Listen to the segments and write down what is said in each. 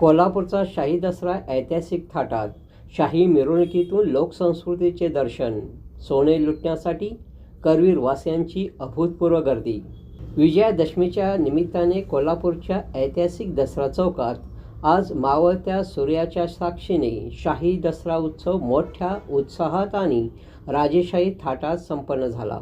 कोल्हापूरचा शाही दसरा ऐतिहासिक थाटात. शाही मिरवणुकीतून लोकसंस्कृतीचे दर्शन सोने लुटण्यासाठी करवीर वासियांची अभूतपूर्व गर्दी. विजयादशमीच्या निमित्ताने कोल्हापूरच्या ऐतिहासिक दसरा चौकात आज मावळत्या सूर्याच्या साक्षीने शाही दसरा उत्सव मोठ्या उत्साहात आणि राजेशाही थाटात संपन्न झाला.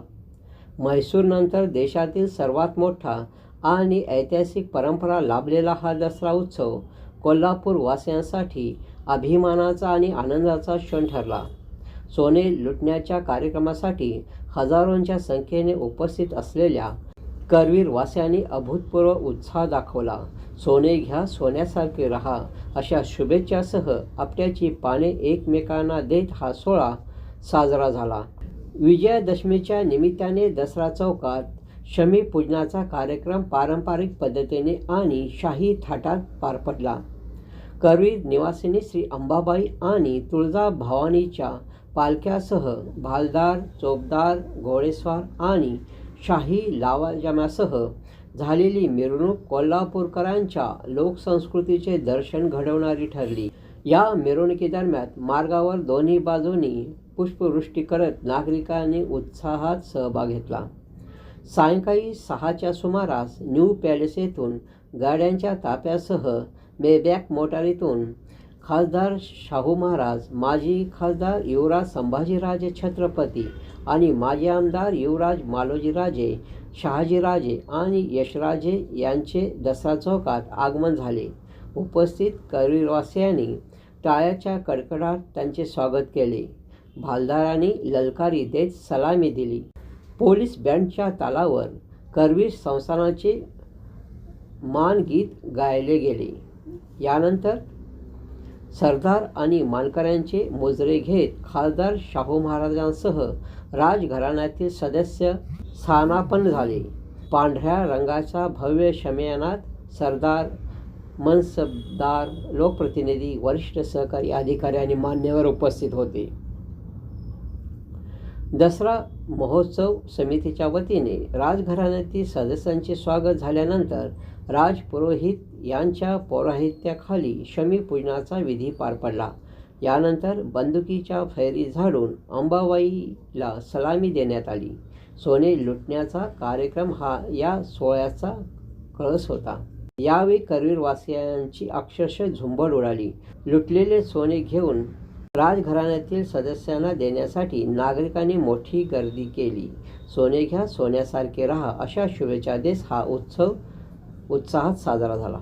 म्हैसूरनंतर देशातील सर्वात मोठा आणि ऐतिहासिक परंपरा लाभलेला हा दसरा उत्सव कोल्हापूर वासियांसाठी अभिमानाचा आणि आनंदाचा क्षण ठरला. सोने लुटण्याच्या कार्यक्रमासाठी हजारोंच्या संख्येने उपस्थित असलेल्या करवीर वासियांनी अभूतपूर्व उत्साह दाखवला. सोने घ्या सोन्यासारखे रहा अशा शुभेच्छासह आपट्याची पाने एकमेकांना देत हा सोहळा साजरा झाला. विजयादशमीच्या निमित्ताने दसरा चौकात शमी पूजनाचा कार्यक्रम पारंपरिक पद्धतीने आणि शाही थाटात पार पडला. करवीर निवासिनी श्री अंबाबाई आणि तुळजा भवानीच्या पालख्यासह भालदार चोपदार घोडेस्वार आणि शाही लावाजम्यासह झालेली मिरवणूक कोल्हापूरकरांच्या लोकसंस्कृतीचे दर्शन घडवणारी ठरली. या मिरवणुकीदरम्यान मार्गावर दोन्ही बाजूंनी पुष्पवृष्टी करत नागरिकांनी उत्साहात सहभाग घेतला. सायंकाळी सहाच्या सुमारास न्यू पॅलेस येथून गाड्यांच्या ताप्यासह मेबॅक मोटारीतून खासदार शाहू महाराज माजी खासदार युवराज संभाजीराजे छत्रपती आणि माजी आमदार युवराज मालोजीराजे शहाजीराजे आणि यशराजे यांचे दसरा चौकात आगमन झाले. उपस्थित करवीरवासियांनी टाळ्याच्या कडकडाट त्यांचे स्वागत केले. भालदारांनी ललकारी देत सलामी दिली. पोलीस बँडच्या तालावर करवीर संस्थानाचे मानगीत गायले गेले. यानंतर सरदार आणि मानकऱ्यांचे मोजरे घेत खासदार शाहू महाराजांसह राजघराण्यातील सदस्य स्थानापन्न झाले. पांढऱ्या रंगाच्या भव्य शमयानात सरदार मनसबदार लोकप्रतिनिधी वरिष्ठ सहकारी अधिकारी आणि मान्यवर उपस्थित होते. दसरा महोत्सव समितीच्या वतीने राजघराण्यातील सदस्यांचे स्वागत झाल्यानंतर राजपुरोहित यांच्या पौराहित्याखाली शमीपूजनाचा विधी पार पडला. यानंतर बंदुकीच्या फैरी झाडून अंबाबाईला सलामी देण्यात आली. सोने लुटण्याचा कार्यक्रम हा या सोहळ्याचा कळस होता. यावेळी करवीरवासियांची अक्षरशः झुंबड उडाली. लुटलेले सोने घेऊन राजघराण्यातील सदस्यांना देण्यासाठी नागरिकांनी मोठी गर्दी केली. सोने घ्या सोन्यासारखे राहा अशा शुभेच्छा देत हा उत्सव उत्साहात साजरा झाला.